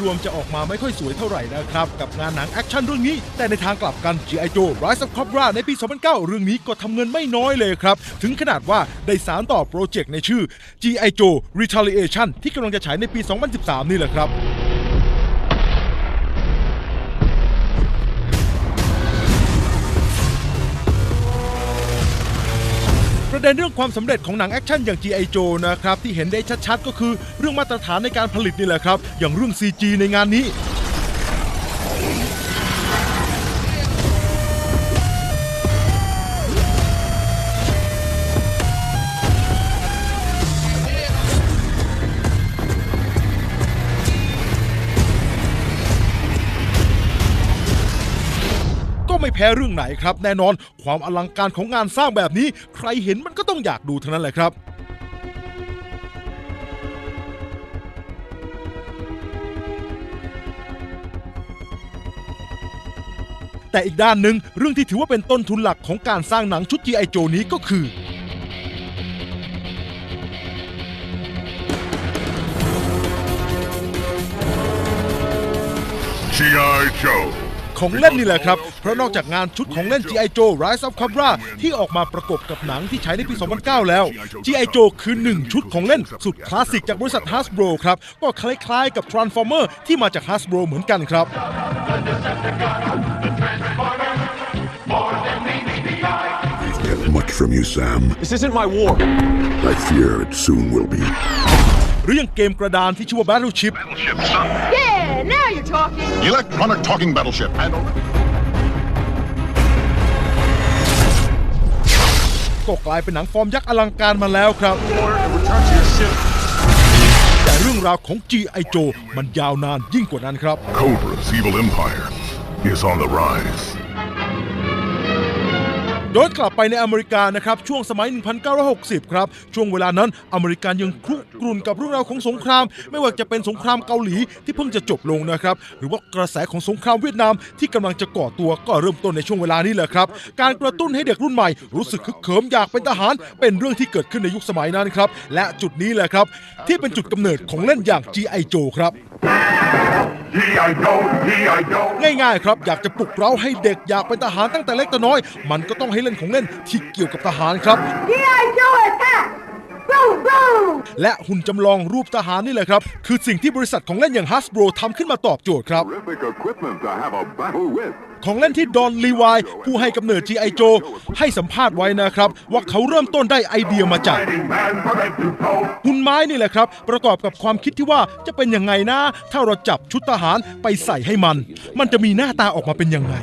รวมจะออกมาไม่ค่อยสวยเท่าไหร่นะครับ กับงานหนังแอคชั่นเรื่องนี้ แต่ในทางกลับกัน G.I. Joe Rise of Cobra ในปี 2009 เรื่องนี้ก็ทำเงินไม่น้อยเลยครับ ถึงขนาดว่าได้สารต่อโปรเจกต์ในชื่อ G.I. Joe Retaliation ที่กำลังจะฉายในปี 2013 นี่แหละครับ ประเด็นเรื่องความสำเร็จของหนังแอคชั่นอย่าง G.I. Joe นะครับที่เห็นได้ชัดๆ ก็คือเรื่องมาตรฐานในการผลิตนี่แหละครับ อย่างเรื่อง CG ในงานนี้ พ้เรื่องไหนครับ แน่นอนความอลังการของงานสร้างแบบนี้ ใครเห็นมันก็ต้องอยากดูเทั้งนั้นแหละครับแต่อีกด้านหนึ่งเรื่องที่ถือว่าเป็นต้นทุนหลักของการสร้างหนังชุด G.I. Joe นี้ก็คือ G.I. Joe. ของเล่นนี่แหละครับ เพราะนอกจากงานชุดของเล่น G.I. Joe Rise of Cobra ที่ออกมาประกบกับหนังที่ฉายในปี 2009 แล้ว G.I. Joe คือหนึ่งชุดของเล่นสุดคลาสสิกจากบริษัท Hasbro ครับ ก็คล้ายๆกับ Transformer ที่มาจาก Hasbro เหมือนกันครับ Get much from you, Sam. This isn't my war. I fear it soon will be. หรืออย่างเกมกระดานที่ชื่อว่า Battleship Yeah, now you're talking. Electronic talking battleship. And ก็กลายเป็นหนังฟอร์มยักษ์อลังการมาแล้วครับ And return to your ship. แต่เรื่องราวของ G.I. Joe มันยาวนานยิ่งกว่านั้นครับ Cobra's evil empire is on the rise. ย้อนกลับไปในอเมริกานะครับช่วงสมัย 1960 ครับ ช่วงเวลานั้นอเมริกันยังครุกรุ่นกับเรื่องราวของสงคราม ไม่ว่าจะเป็นสงครามเกาหลีที่เพิ่งจะจบลงนะครับ หรือว่ากระแสของสงครามเวียดนามที่กำลังจะก่อตัวก็เริ่มต้นในช่วงเวลานี้แหละครับ การกระตุ้นให้เด็กรุ่นใหม่ รู้สึกคึกเขิมอยากเป็นทหาร เป็นเรื่องที่เกิดขึ้นในยุคสมัยนั้นครับ และจุดนี้แหละครับ ที่เป็นจุดกำเนิดของเล่นอย่าง G.I. Joe ครับ ง่ายๆครับ อยากจะปลุกเร้าให้เด็กอยากเป็นทหารตั้งแต่เล็กแต่น้อย มันก็ต้องให้เล่นของเล่นที่เกี่ยวกับทหารครับ และหุ่นจำลองรูปทหารนี่แหละครับ คือสิ่งที่บริษัทของเล่นอย่าง Hasbro ทำขึ้นมาตอบโจทย์ครับ ของเล่นที่ดอนลีวายผู้ให้กำเนิด G.I. Joe ให้สัมภาษณ์ไว้นะครับ ว่าเขาเริ่มต้นได้ไอเดียมาจากหุ่นไม้นี่แหละครับ ประกอบกับความคิดที่ว่าจะเป็นยังไงนะ ถ้าเราจับชุดทหารไปใส่ให้มัน มันจะมีหน้าตาออกมาเป็นยังไง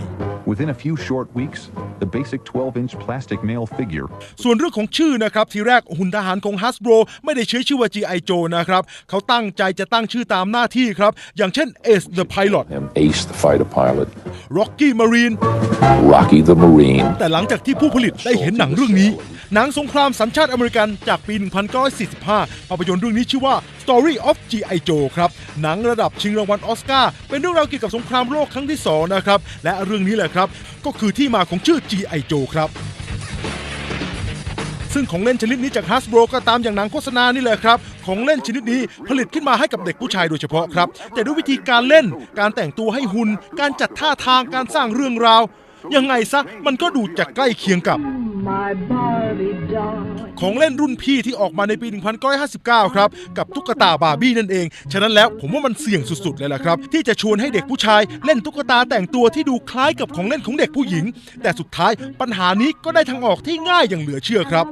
Within a few short weeks, the basic 12 inch plastic male figure ส่วนเรื่องของชื่อนะครับ ทีแรกหุ่นทหารของ Hasbro ไม่ได้ใช้ชื่อว่า G.I. Joe นะครับ เขาตั้งใจจะตั้งชื่อตามหน้าที่ครับ อย่างเช่น Ace the Pilot him Ace the fighter pilot, Rocky Marine Rocky the Marine, แต่หลังจากที่ผู้ผลิตได้เห็นหนังเรื่องนี้ หนังสงครามสัญชาติอเมริกันจากปี 1945 ภาพยนตร์เรื่องนี้ชื่อว่า Story of G.I. Joe ครับ หนังระดับชิงรางวัลออสการ์เป็นเรื่องราวเกี่ยวกับสงครามโลกครั้งที่ 2 นะครับ และเรื่องนี้แหละครับ ก็คือที่มาของชื่อ G.I. Joe ครับ ซึ่งของเล่นชนิดนี้จาก Hasbro ก็ตามอย่างหนังโฆษณานี่แหละครับ ของเล่นชนิดนี้ผลิตขึ้นมาให้กับเด็กผู้ชายโดยเฉพาะครับ แต่ด้วยวิธีการเล่น การแต่งตัวให้หุ่น การจัดท่าทาง การสร้างเรื่องราว ยังไงซะมันก็ดูจะใกล้เคียงกับ ของเล่นรุ่นพี่ที่ออกมาในปี 1959 ครับ กับตุ๊กตาบาร์บี้นั่นเอง ฉะนั้นแล้วผมว่ามันเสี่ยงสุดๆเลยล่ะครับ ที่จะชวนให้เด็กผู้ชายเล่นตุ๊กตาแต่งตัวที่ดูคล้ายกับของเล่นของเด็กผู้หญิง แต่สุดท้ายปัญหานี้ก็ได้ทางออกที่ง่ายอย่างเหลือเชื่อครับ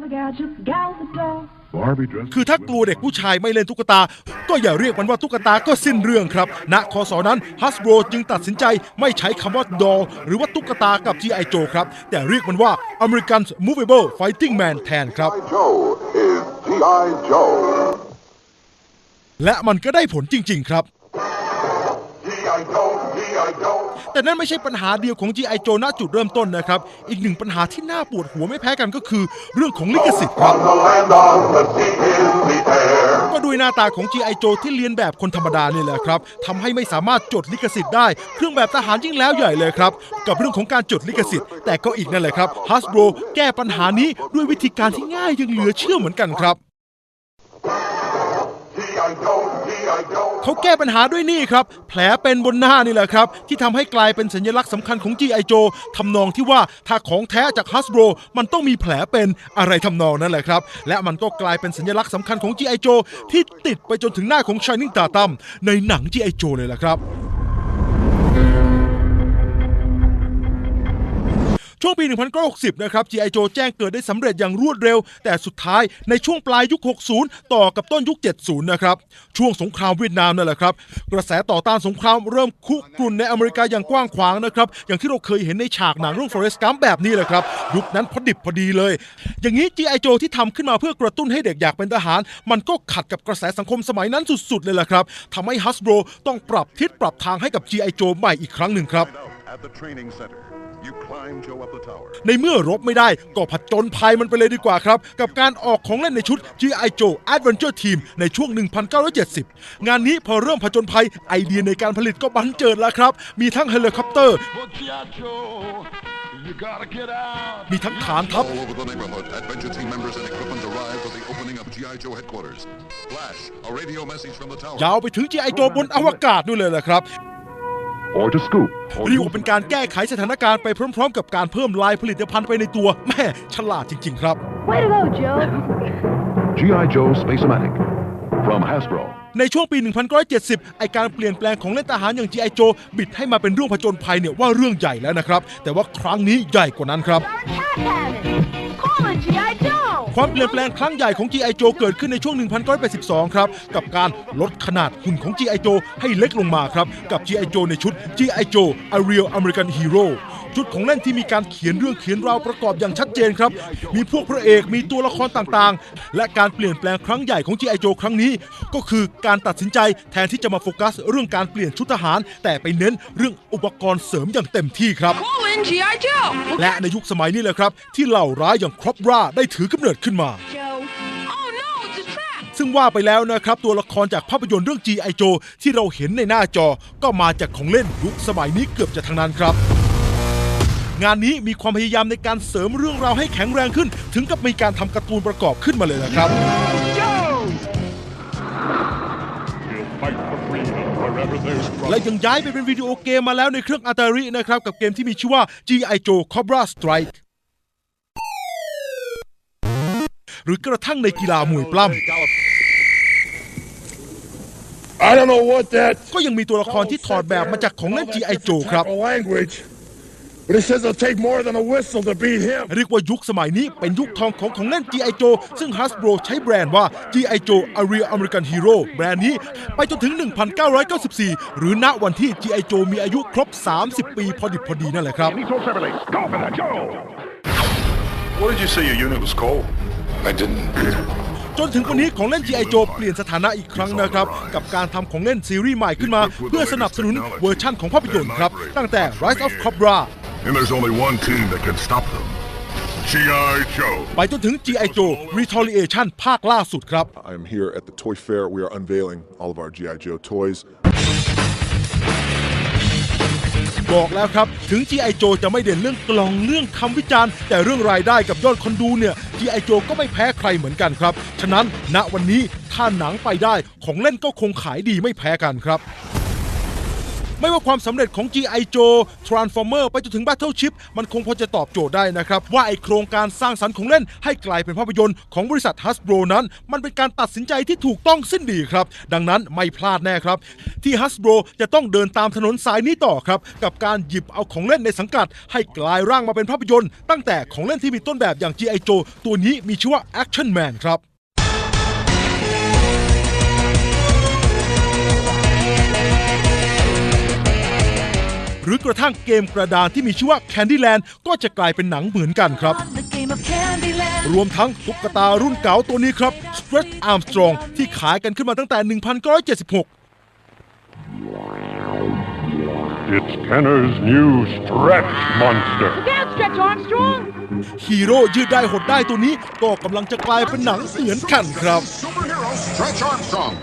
All the gadgets, gals adore. Barbie dress. คือถ้ากลัวเด็กผู้ชายไม่เล่นตุ๊กตา ก็อย่าเรียกมันว่าตุ๊กตาก็สิ้นเรื่องครับ ณคสนั้น Hasbro จึงตัดสินใจไม่ใช้คำว่า doll หรือว่าตุ๊กตากับ G.I. Joe ครับ แต่เรียกมันว่า American Movable Fighting Man แทนครับ Joe is G.I. Joe. และมันก็ได้ผลจริง ๆ ครับ G.I. Joe, G.I. Joe. แต่นั่นไม่ใช่ปัญหาเดียวของ G.I. Joe ณจุดเริ่มต้นนะครับ อีกหนึ่งปัญหาที่น่าปวดหัวไม่แพ้กันก็คือ เรื่องของลิขสิทธิ์ครับก็ด้วยหน้าตาของ G.I. Joe ที่เลียนแบบคนธรรมดานี่แหละครับทำให้ไม่สามารถจดลิขสิทธิ์ได้ เครื่องแบบทหารยิ่งแล้วใหญ่เลยครับ กับเรื่องของการจดลิขสิทธิ์ แต่ก็อีกนั่นแหละครับ Hasbro แก้ปัญหานี้ด้วยวิธีการที่ง่ายยังเหลือเชื่อเหมือนกันครับ G.I. Joe, G.I. Joe. เขาแก้ปัญหาด้วยนี่ครับ แผลเป็นบนหน้านี่แหละครับ ที่ทำให้กลายเป็นสัญลักษณ์สำคัญของ G.I. Joe ทำนองที่ว่าถ้าของแท้จากฮัสโบรมันต้องมีแผลเป็นอะไรทำนองนั่นแหละครับ และมันก็กลายเป็นสัญลักษณ์สำคัญของ G.I. Joe ที่ติดไปจนถึงหน้าของชายนิ่งตาตั้มในหนัง G.I. Joe เลยล่ะครับ ช่วงปี 1960 นะครับ G.I. Joe แจ้งเกิดได้สำเร็จอย่างรวดเร็ว แต่สุดท้ายในช่วงปลายยุค 60 ต่อกับต้นยุค 70 นะครับ ช่วงสงครามเวียดนามนั่นแหละครับ กระแสต่อต้านสงครามเริ่มคุกรุ่นในอเมริกาอย่างกว้างขวางนะครับ อย่างที่เราเคยเห็นในฉากหนังเรื่อง Forrest Gump แบบนี้แหละครับ ยุคนั้นพอดิบพอดีเลย อย่างนี้ G.I. Joe ที่ทำขึ้นมาเพื่อกระตุ้นให้เด็กอยากเป็นทหาร มันก็ขัดกับกระแสสังคมสมัยนั้นสุดๆ เลยแหละครับทำให้ Hasbro ต้องปรับทิศปรับทางให้กับ G.I. Joe ใหม่อีกครั้งหนึ่งครับ At the training center, you climb Joe up the tower. ในเมื่อรบไม่ได้ก็ผจญภัยมันไปเลยดีกว่าครับ กับการออกของเล่นในชุด G.I. Joe Adventure Team ในช่วง 1970 งานนี้พอเริ่มผจญภัยไอเดียในการผลิตก็บันเจิดแล้วครับ มีทั้งเฮลิคอปเตอร์ But G.I. Joe, you gotta get out. มีทั้งฐานทัพ All over the neighborhood, adventure team members and equipment arrive for the opening of G.I. Joe headquarters. Flash, a radio message from the tower. ยาวไปถึง G.I. Joe บนอวกาศด้วยเลยแหละครับ Or to scoop. เรียกว่าเป็นการแก้ไขสถานการณ์ไปพร้อม ๆ กับการเพิ่มลายผลิตภัณฑ์ไปในตัวแม่ฉลาดจริง ๆ ครับ Way to go, Joe. G.I. Joe Space-O-Matic. From Hasbro. ในช่วงปี 1970 ไอการเปลี่ยนแปลงของเล่นทหารอย่าง G.I. Joe บิดให้มาเป็นเรื่องผจญภัยเนี่ยว่าเรื่องใหญ่แล้วนะครับ แต่ว่าครั้งนี้ใหญ่กว่านั้นครับ Cat cannon. Call it G.I. Joe. ความเปลี่ยนแปลงครั้งใหญ่ของ G.I. Joe เกิดขึ้นในช่วง 1982 ครับ กับการลดขนาดหุ่นของ G.I. Joe ให้เล็กลงมาครับ กับ G.I. Joe ในชุด G.I. Joe A Real American Hero ชุดของเล่นที่มีการเขียนเรื่องเขียนราวประกอบอย่างชัดเจนครับ มีพวกพระเอกมีตัวละครต่างๆ และการเปลี่ยนแปลงครั้งใหญ่ของ G.I. Joe ครั้งนี้ ก็คือการตัดสินใจแทนที่จะมาโฟกัส เรื่องการเปลี่ยนชุดทหาร แต่ไปเน้นเรื่องอุปกรณ์เสริมอย่างเต็มที่ครับ Call in G.I. Joe! และในยุคสมัยนี้แหละครับ ที่เหล่าร้ายอย่างครอบราได้ถือกำเนิดขึ้นมา Joe. Oh no, it's a trap! ซึ่งว่าไปแล้วนะครับ ตัวละครจากภาพยนตร์เรื่อง G.I. Joe ที่เราเห็นในหน้าจอก็มาจากของเล่นยุคสมัยนี้เกือบจะทั้งนั้นครับ งานนี้มีความพยายามในการเสริมเรื่องราวให้แข็งแรงขึ้น ถึงกับมีการทำการ์ตูนประกอบขึ้นมาเลยนะครับ We'll fight for freedom wherever there's และ trouble. ยังย้ายไปเป็นวิดีโอเกมมาแล้วในเครื่อง Atari นะครับ กับเกมที่มีชื่อว่า G.I. Joe Cobra Strike หรือกระทั่งในกีฬามวยปล้ำ I don't know what that ก็ยังมีตัวละครที่ถอดแบบมาจากของเล่น G.I. Joe ครับ language, but it เรียกว่ายุคสมัยนี้เป็นยุคทองของของเล่น G.I. Joe ซึ่ง Hasbro ใช้แบรนด์ว่า G.I. Joe A Real American Hero แบรนด์นี้ไปจนถึง 1994 หรือณวันที่ G.I. Joe มีอายุครบ 30 ปีพอดิบพอดีนั่นแหละครับ Go for that, Joe! What did you say your unit was called? I didn't. จนถึงวันนี้ของเล่น G.I. Joe เปลี่ยนสถานะอีกครั้งนะครับ กับการทำของเล่นซีรีส์ใหม่ขึ้นมา เพื่อสนับสนุนเวอร์ชั่นของภาพยนตร์ครับ ตั้งแต่ Rise of Cobra And there's only one team that can stop them. G.I. Joe. ไปจนถึง G.I. Joe Retaliation ภาคล่าสุดครับ I am here at the Toy Fair. We are unveiling all of our G.I. Joe toys. บอกแล้วครับ ถึง G.I. Joe จะไม่เด่นเรื่องกล่องเรื่องคำวิจารณ์ แต่เรื่องรายได้กับยอดคนดูเนี่ย G.I. Joe ก็ไม่แพ้ใครเหมือนกันครับ ฉะนั้นณวันนี้ถ้าหนังไปได้ของเล่นก็คงขายดีไม่แพ้กันครับ ไม่ว่าความสำเร็จของ G.I. Joe Transformer ไปจนถึง Battleship มันคงพอจะตอบโจทย์ได้นะครับ ว่าไอโครงการสร้างสรรค์ของเล่นให้กลายเป็นภาพยนตร์ของบริษัท Hasbro นั้น มันเป็นการตัดสินใจที่ถูกต้องสิ้นดีครับ ดังนั้นไม่พลาดแน่ครับ ที่ Hasbro จะต้องเดินตามถนนสายนี้ต่อครับ กับการหยิบเอาของเล่นในสังกัด ให้กลายร่างมาเป็นภาพยนตร์ ตั้งแต่ของเล่นที่มีต้นแบบอย่าง G.I. Joe ตัวนี้มีชื่อว่า Action Man ครับ หรือกระทั่งเกมกระดานที่มีชื่อว่า Candyland ก็จะกลายเป็นหนังเหมือนกันครับ The game of Candyland. รวมทั้งตุ๊กตารุ่นเก่าตัวนี้ครับ Stretch Armstrong ที่ขายกันขึ้นมาตั้งแต่ 1976 It's Kenner's new stretch monster. Down, Stretch Armstrong. ฮีโร่ยืดได้หดได้ตัวนี้ก็กำลังจะกลายเป็นหนังเหมือนกันครับ Superhero Stretch Armstrong.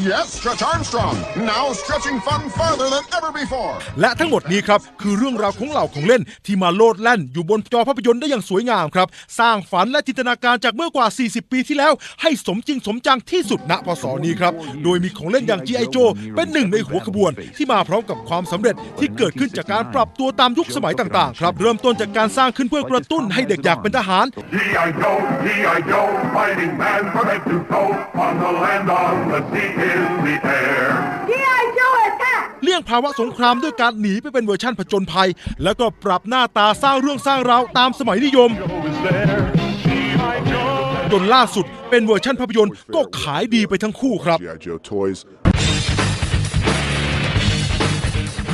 Yes, Stretch Armstrong. Now stretching fun farther than ever before. และทั้งหมดนี้ครับคือเรื่องราวของเหล่าของเล่นที่มาโลดแล่นอยู่บนจอภาพยนตร์ได้อย่างสวยงามครับ สร้างฝันและจินตนาการจากเมื่อกว่า 40 ปีที่แล้ว ให้สมจริงสมจังที่สุดณพศนี้ครับ โดยมีของเล่นอย่าง G.I. Joe เป็นหนึ่งในหัวขบวน ที่มาพร้อมกับความสำเร็จที่เกิดขึ้นจากการปรับตัวตามยุคสมัยต่างๆครับ เริ่มต้นจากการสร้างขึ้นเพื่อกระตุ้นให้เด็กอยากเป็นทหาร G.I. Joe, G.I. Joe, fighting man from head to toe, on the land, on the sea, เลี่ยงภาวะสงครามด้วยการหนีไปเป็นเวอร์ชั่นผจญภัย แล้วก็ปรับหน้าตาสร้างเรื่องสร้างราวตามสมัยนิยม จนล่าสุดเป็นเวอร์ชั่นภาพยนตร์ก็ขายดีไปทั้งคู่ครับ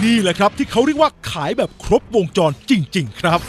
นี่แหละครับที่เขาเรียกว่าขายแบบครบวงจรจริง ๆ ครับ